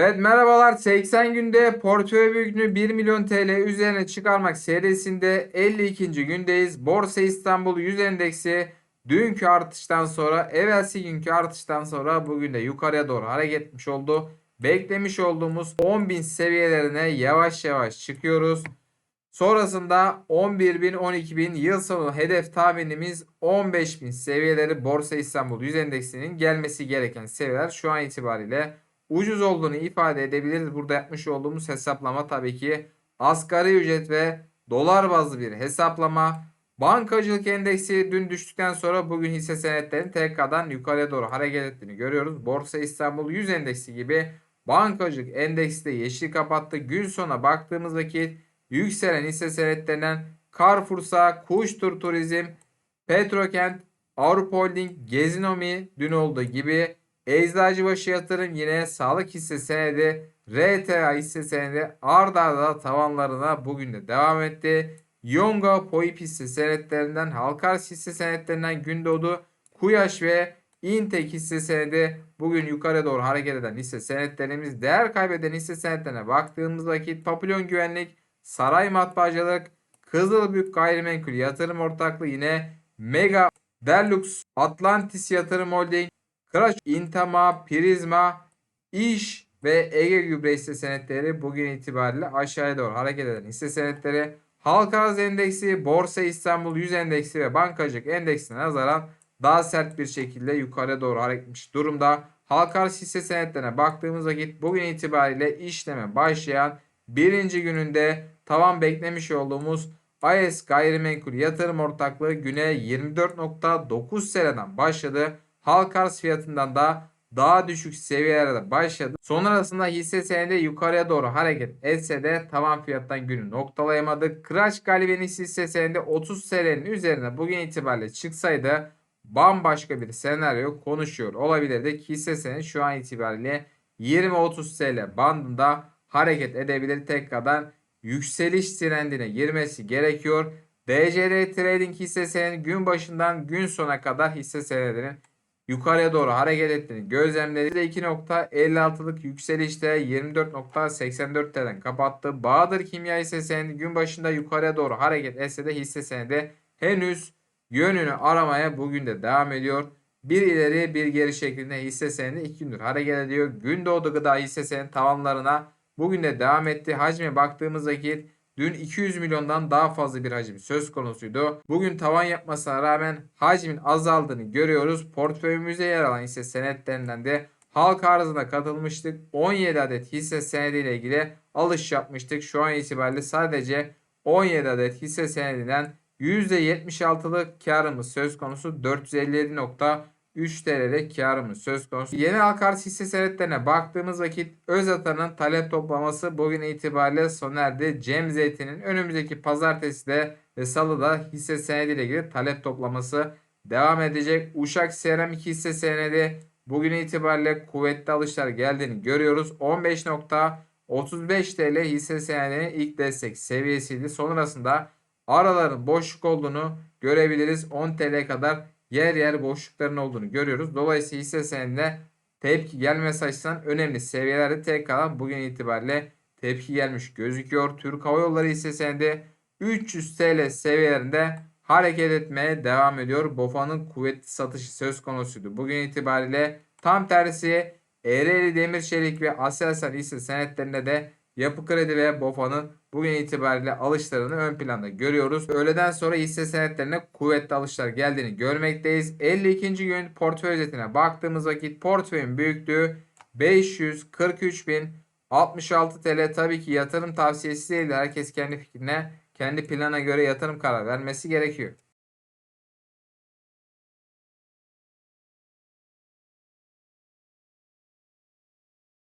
Evet merhabalar 80 günde portföy büyüklüğünü 1 milyon TL üzerine çıkarmak serisinde 52. gündeyiz. Borsa İstanbul 100 endeksi dünkü artıştan sonra evvelsi günkü artıştan sonra bugün de yukarıya doğru hareket etmiş oldu. Beklemiş olduğumuz 10.000 seviyelerine yavaş yavaş çıkıyoruz. Sonrasında 11.000 12.000 yıl sonu hedef tahminimiz 15.000 seviyeleri Borsa İstanbul 100 endeksinin gelmesi gereken seviyeler şu an itibariyle ucuz olduğunu ifade edebiliriz. Burada yapmış olduğumuz hesaplama tabii ki asgari ücret ve dolar bazlı bir hesaplama. Bankacılık endeksi dün düştükten sonra bugün hisse senetlerinin tekrardan yukarıya doğru hareket ettiğini görüyoruz. Borsa İstanbul 100 endeksi gibi bankacılık endeksi de yeşil kapattı. Gün sona baktığımız vakit yükselen hisse senetlerinden Carrefour'sa, Kuştur Turizm, Petrokent, Avrupa Holding, Gezinomi dün olduğu gibi Eczacıbaşı Yatırım yine sağlık hisse senedi, RTA hisse senedi arda arda tavanlarına bugün de devam etti. Yonga Poip hisse senetlerinden, Halkars hisse senetlerinden Gündoğdu, Kuyaş ve Intek hisse senedi bugün yukarı doğru hareket eden hisse senetlerimiz. Değer kaybeden hisse senetlerine baktığımız vakit Papillon Güvenlik, Saray Matbaacılık, Kızılbük Gayrimenkul Yatırım Ortaklığı yine Mega Delux Atlantis Yatırım Holding, Kıraç Intama, Prizma, İş ve Ege Gübre hisse senetleri bugün itibariyle aşağıya doğru hareket eden hisse senetleri. Halka arz endeksi, Borsa İstanbul 100 endeksi ve bankacılık endeksine nazaran daha sert bir şekilde yukarıya doğru hareket etmiş durumda. Halka arz hisse senetlerine baktığımız vakit bugün itibariyle işleme başlayan birinci gününde tavan beklemiş olduğumuz AES Gayrimenkul Yatırım Ortaklığı güne 24.9 seneden başladı. Halk arz fiyatından da daha düşük seviyelerde başladı. Sonrasında hisse senedi yukarıya doğru hareket etse de tavan fiyattan günü noktalayamadı. Kıraç Galibin hisse senedi 30 TL'nin üzerine bugün itibariyle çıksaydı bambaşka bir senaryo konuşuyor olabilirdik. Hisse senedi şu an itibariyle 20-30 TL bandında hareket edebilir. Tekrardan yükseliş trendine girmesi gerekiyor. DCR Trading hisse senedi gün başından gün sona kadar hisse senedinin yukarıya doğru hareket ettiğini gözlemledi. 2.56'lık yükselişte 24.84 TL'den kapattı. Bahadır Kimya hisse gün başında yukarıya doğru hareket etse de hisse senedi henüz yönünü aramaya bugün de devam ediyor. Bir ileri bir geri şeklinde hisse senedi 2 gündür hareket ediyor. Gündoğdu gıda hisse senedi tavanlarına bugün de devam etti. Hacme baktığımız vakit Dün 200 milyondan daha fazla bir hacim söz konusuydu. Bugün tavan yapmasına rağmen hacmin azaldığını görüyoruz. Portföyümüzde yer alan hisse senetlerinden de halk arzına katılmıştık. 17 adet hisse senediyle ilgili alış yapmıştık. Şu an itibariyle sadece 17 adet hisse senedinden %76'lık karımız söz konusu 457.3 TL'de karımız söz konusu. Yeni halk arz hisse senetlerine baktığımız vakit Özata'nın talep toplaması bugün itibariyle sona erdi. Cem Zeytin'in önümüzdeki pazartesi de ve salıda hisse senediyle ilgili talep toplaması devam edecek. Uşak Seramik hisse senedi bugün itibariyle kuvvetli alışlar geldiğini görüyoruz. 15.35 TL hisse senedinin ilk destek seviyesiydi. Sonrasında araların boşluk olduğunu görebiliriz. 10 TL kadar yer yer boşlukların olduğunu görüyoruz. Dolayısıyla hisse senedine tepki gelmesi açısından önemli seviyelerde tekrar bugün itibariyle tepki gelmiş gözüküyor. Türk Hava Yolları hisse senedi 300 TL seviyelerinde hareket etmeye devam ediyor. BOFA'nın kuvvetli satışı söz konusuydu. Bugün itibariyle tam tersi Ereğli Demir Çelik ve Aselsan hisse senetlerinde de Yapı Kredi ve BOFA'nın bugün itibariyle alışlarını ön planda görüyoruz. Öğleden sonra hisse senetlerine kuvvetli alışlar geldiğini görmekteyiz. 52. gün portföy özetine baktığımız vakit portföyün büyüklüğü 543.066 TL. Tabii ki yatırım tavsiyesi değil. Herkes kendi fikrine, kendi plana göre yatırım karar vermesi gerekiyor.